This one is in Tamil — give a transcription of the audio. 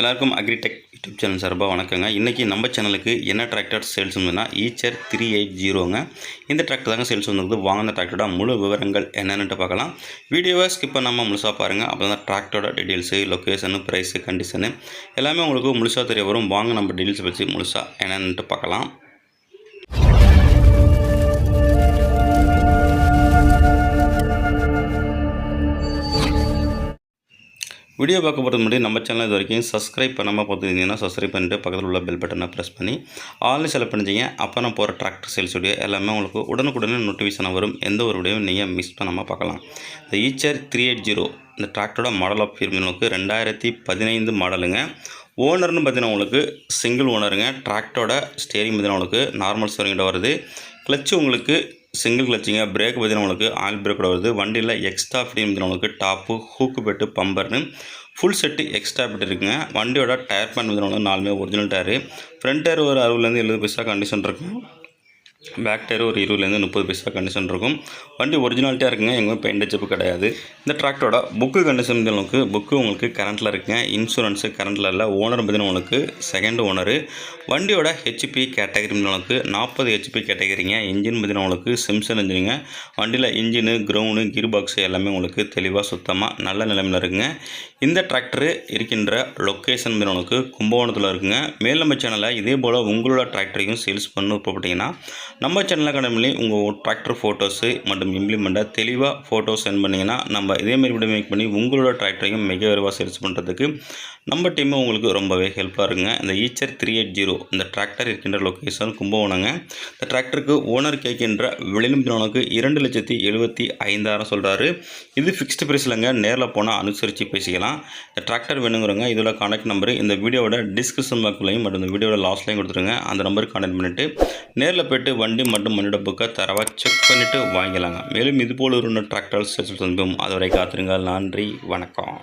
எல்லாருக்கும் அக்ரிடெக் யூடியூப் சேனல் சார்பாக வணக்கங்க. இன்றைக்கி நம்ம சேனலுக்கு என்ன டிராக்டர் சேல்ஸ் வந்ததுன்னா ஈச்சர் த்ரீ எயிட் ஜீரோங்க இந்த டிராக்டர் தாங்க சேல்ஸ் வந்துருக்குது. வாங்கின டிராக்டரோட முழு விவரங்கள் என்னென்னு பார்க்கலாம். வீடியோவை ஸ்கிப் பண்ணாமல் முழுசாக பாருங்கள் அப்போ தான் டிராக்டரோட டீட்டெயில்ஸு லொக்கேஷனு ப்ரைஸு கண்டிஷனு எல்லாமே உங்களுக்கு முழுசாக தெரிய வரும். வாங்க நம்ம டீட்டெயில்ஸ் வச்சு முழுசாக என்னென்னுட்டு பார்க்கலாம். வீடியோ பார்க்க போகிறது முன்னாடி நம்ம சேனல் இது வரைக்கும் சப்ஸ்கிரைப் பண்ணாமல் பார்த்துருந்தீங்கன்னா சப்ஸ்கிரைப் பண்ணிட்டு பக்கத்தில் உள்ள பெல் பட்டனை ப்ரெஸ் பண்ணி ஆல்னு செலக்ட் பண்ணிச்சிங்க அப்போ நான் போகிற டிராக்டர் சேல்ஸ் வீடியோ எல்லாமே உங்களுக்கு உடனுக்குடனே நோட்டிஃபிகேஷன் வரும். எந்த ஒரு வீடியோவும் நீங்கள் மிஸ் பண்ணாமல் பார்க்கலாம். இந்த ஈச்சர் த்ரீ எயிட் ஜீரோ இந்த டிராக்டரோட மாடல் ஆஃப் உங்களுக்கு ரெண்டாயிரத்தி பதினைந்து மாடலுங்க ஓனர்னு பார்த்தீங்கன்னா உங்களுக்கு சிங்கிள் ஓனருங்க டிராக்டரோட ஸ்டேரிங் பார்த்தீங்கன்னா உங்களுக்கு நார்மல் ஸ்டேரிங்கிட்ட வருது. கிளச்சு உங்களுக்கு சிங்கிள் கிளச்சிங்க பிரேக் பார்த்தீங்கன்னா உங்களுக்கு ஆயில் பிரேக்கோட வருது. வண்டியில் எக்ஸ்ட்ரா ஃபிட்டிங் பார்த்தீங்கன்னா டாப்பு ஹூக்கு பெட்டு பம்பர்னு ஃபுல் செட்டு எக்ஸ்ட்ரா பெட் இருக்குங்க. வண்டியோட டயர் பேன் பார்த்தீங்கன்னா நாலுமே ஒரிஜினல் டயரு ஃப்ரண்ட் டயர் ஒரு அறுபதுலேருந்து எழுபது பைசா கண்டிஷன் இருக்கும் பேக் டயர் ஒரு இருபதுலேருந்து முப்பது பைசா கண்டிஷன் இருக்கும். வண்டி ஒரிஜினாலிட்டியாக இருக்குங்க எங்கேயும் பெயிண்ட் அச்சப்பு கிடையாது. இந்த டிராக்டரோட புக்கு கண்டிஷன் அளவுக்கு புக்கு உங்களுக்கு கரண்ட்டில் இருக்குங்க. இன்சூரன்ஸு கரண்ட்டில் இல்லை ஓனர் பார்த்தீங்கன்னா உங்களுக்கு செகண்ட் ஓனரு வண்டியோட ஹெச்பி கேட்டகரி உங்களுக்கு நாற்பது ஹெச்பி கேட்டகரிங்க இன்ஜின் பார்த்தீங்கன்னா உங்களுக்கு சிம்சன் இன்ஜினுங்க வண்டியில் இன்ஜினு கிரவுண்டு கிர் பாக்ஸு எல்லாமே உங்களுக்கு தெளிவாக சுத்தமாக நல்ல நிலைமையில் இருக்குங்க. இந்த டிராக்டரு இருக்கின்ற லொக்கேஷன் உங்களுக்கு கும்பகோணத்தில் இருக்குங்க. மேல் நம்ம சேனலில் இதே போல் உங்களோட டிராக்டரையும் சேல்ஸ் பண்ணு போட்டிங்கன்னா நம்ம சேனல் அகாடமிலே உங்கள் டிராக்டர் ஃபோட்டோஸு மற்றும் இம்ப்ளிமெண்ட்டை தெளிவாக ஃபோட்டோஸ் சென்ட் பண்ணிங்கன்னா நம்ம இதேமாரி வீடியோ மேக் பண்ணி உங்களோட டிராக்டரையும் மிக விரைவாக சர்ச் பண்ணுறதுக்கு நம்ம டீமும் உங்களுக்கு ரொம்பவே ஹெல்ப்பாக இருக்குங்க. இந்த ஈச்சர் த்ரீ எயிட் ஜீரோ இந்த டிராக்டர் இருக்கின்ற லொக்கேஷன் கும்பகோணங்க. இந்த டிராக்டருக்கு ஓனர் கேட்கின்ற விளிம்பினவனுக்கு இரண்டு லட்சத்தி எழுபத்தி ஐந்தாயிரம் சொல்கிறாரு இது ஃபிக்ஸ்டு ப்ரைஸ் நேரில் போனால் அனுசரித்து பேசிக்கலாம். இந்த டிராக்டர் வேணுங்கிறவங்க இதோட கான்டாக்ட் நம்பர் இந்த வீடியோவோட டிஸ்கிரிப்ஷன் பாக்ஸ்லையும் மற்றும் இந்த வீடியோட லாஸ்ட்லையும் கொடுத்துருங்க. அந்த நம்பருக்கு கான்டாக்ட் பண்ணிவிட்டு நேரில் போய்ட்டு வண்டி மற்றும் வண்டியோட புக்கை தரவாக செக் பண்ணிவிட்டு வாங்கிக்கலாங்க. மேலும் இதுபோல் ஒரு டிராக்டர்ஸ் சேல்ஸ் அதுவரை காத்திருங்கள். நன்றி. வணக்கம்.